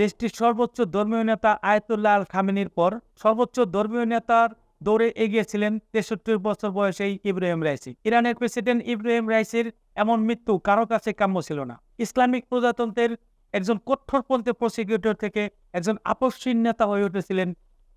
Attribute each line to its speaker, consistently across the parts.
Speaker 1: দেশটির সর্বোচ্চ ধর্মীয় নেতা আয়তুল্লাহ আল খামেনির পর সর্বোচ্চ ধর্মীয় নেতার দৌড়ে এগিয়েছিলেন তেষট্টি বছর বয়সেই ইব্রাহিম রাইসি। ইরানের প্রেসিডেন্ট ইব্রাহিম রাইসির এমন মৃত্যু কারও কাছে কাম্য ছিল না। ইসলামিক প্রজাতন্ত্রের একজন কঠোরপন্থী প্রসিকিউটর থেকে একজন আপসীন নেতা হয়ে উঠেছিলেন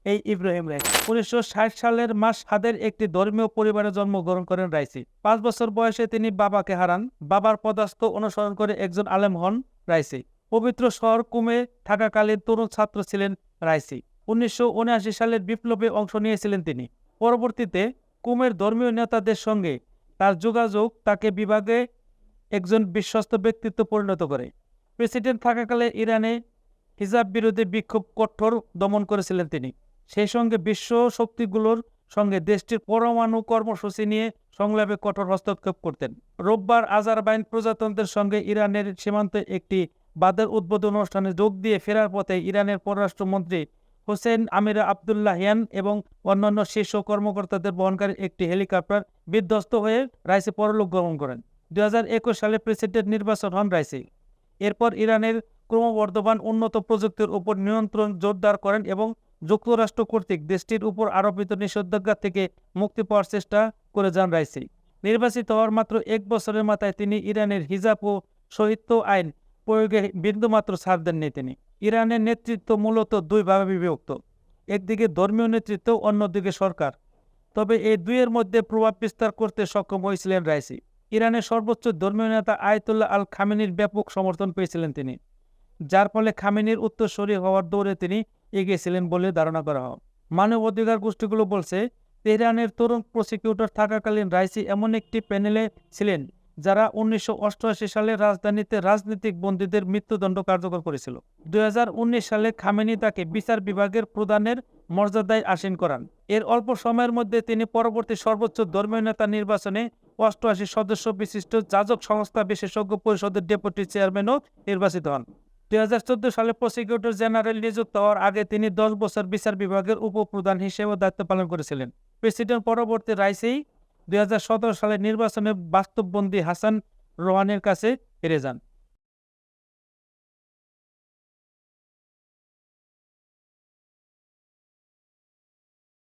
Speaker 1: এই ইব্রাহিম রাইসি। উনিশশো ষাট সালের মাস হাদের একটি ধর্মীয় পরিবারে জন্মগ্রহণ করেন রাইসি। পাঁচ বছর বয়সে তিনি বাবাকে হারান। বাবার পদার্থ অনুসরণ করে একজন আলেম হন রাইসি। পবিত্র শহর কুমে থাকাকালীন তরুণ ছাত্র ছিলেন রাইসি। উনিশশো উনআশি সালের বিপ্লবে অংশ নিয়েছিলেন তিনি। পরবর্তীতে কুমের ধর্মীয় নেতাদের সঙ্গে তার যোগাযোগ তাকে বিভাগে একজন বিশ্বস্ত ব্যক্তিত্ব পরিণত করে। প্রেসিডেন্ট থাকাকালে ইরানে হিজাব বিরোধী বিক্ষোভ কঠোর দমন করেছিলেন তিনি। সেই সঙ্গে বিশ্ব শক্তিগুলোর সঙ্গে দেশটির পরমাণু কর্মসূচি নিয়ে সংলাপে কঠোর হস্তক্ষেপ করতেন। রোববার আজারবাইন প্রজাতন্ত্রের সঙ্গে ইরানের সীমান্তে একটি বাদের উদ্বোধন অনুষ্ঠানে যোগ দিয়ে ফেরার পথে ইরানের পররাষ্ট্রমন্ত্রী হোসেন আমিরা আবদুল্লাহিয়ান এবং অন্যান্য শীর্ষ কর্মকর্তাদের বহনকারী একটি হেলিকপ্টার বিধ্বস্ত হয়ে রাইসি পরলোক গমন করেন। দুই সালে প্রেসিডেন্ট নির্বাচন হন রাইসি। এরপর ইরানের ক্রমবর্ধমান উন্নত প্রযুক্তির উপর নিয়ন্ত্রণ জোরদার করেন এবং যুক্তরাষ্ট্র কর্তৃক দেশটির উপর আরোপিত নিষেধাজ্ঞা থেকে মুক্তি পাওয়ার চেষ্টা করে যান রাইসি। নির্বাচিত হওয়ার মাত্র এক বছরের মাথায় তিনি ইরানের হিজাব ও সহিত্য আইন প্রয়োগে বিন্দুমাত্র ছাড় দেননি তিনি। ইরানের নেতৃত্ব মূলত দুই ভাবে বিভক্ত। একদিকে ধর্মীয় নেতৃত্ব, অন্যদিকে সরকার। তবে এই দুইয়ের মধ্যে প্রভাব বিস্তার করতে সক্ষম হয়েছিলেন রাইসি। ইরানের সর্বোচ্চ ধর্মীয় নেতা আয়তুল্লাহ আল খামেনির ব্যাপক সমর্থন পেয়েছিলেন তিনি, যার ফলে খামেনির উত্তরসূরি হওয়ার দৌড়ে তিনি এগিয়েছিলেন বলে ধারণা করা হয়। মানব অধিকার গোষ্ঠীগুলো বলছে, তেহরানের তরুণ প্রসিকিউটর থাকাকালীন রাইসি এমন একটি প্যানেলে ছিলেন যারা উনিশশো সালে রাজধানীতে রাজনৈতিক বন্দীদের মৃত্যুদণ্ড কার্যকর করেছিল। দুই হাজার উনিশ সালে খামেনি তাকে বিচার বিভাগের প্রদানের মর্যাদায় আসীন করান। এর অল্প সময়ের মধ্যে তিনি পরবর্তী সর্বোচ্চ ধর্মীয় নেতা নির্বাচনে অষ্টআশি সদস্য বিশিষ্ট যাজক সংস্থা বিশেষজ্ঞ পরিষদের ডেপুটি চেয়ারম্যানও নির্বাচিত হন। দুই হাজার চোদ্দ সালে প্রসিকিউটর জেনারেল নিযুক্ত হওয়ার আগে তিনি দশ বছর বিচার বিভাগের উপপ্রধান হিসেবে দায়িত্ব পালন করেছিলেন। প্রেসিডেন্ট পরবর্তী রাইসেই দুই হাজার সতেরো সালের নির্বাচনে বাস্তববন্দী হাসান রোহানের কাছে হেরে যান।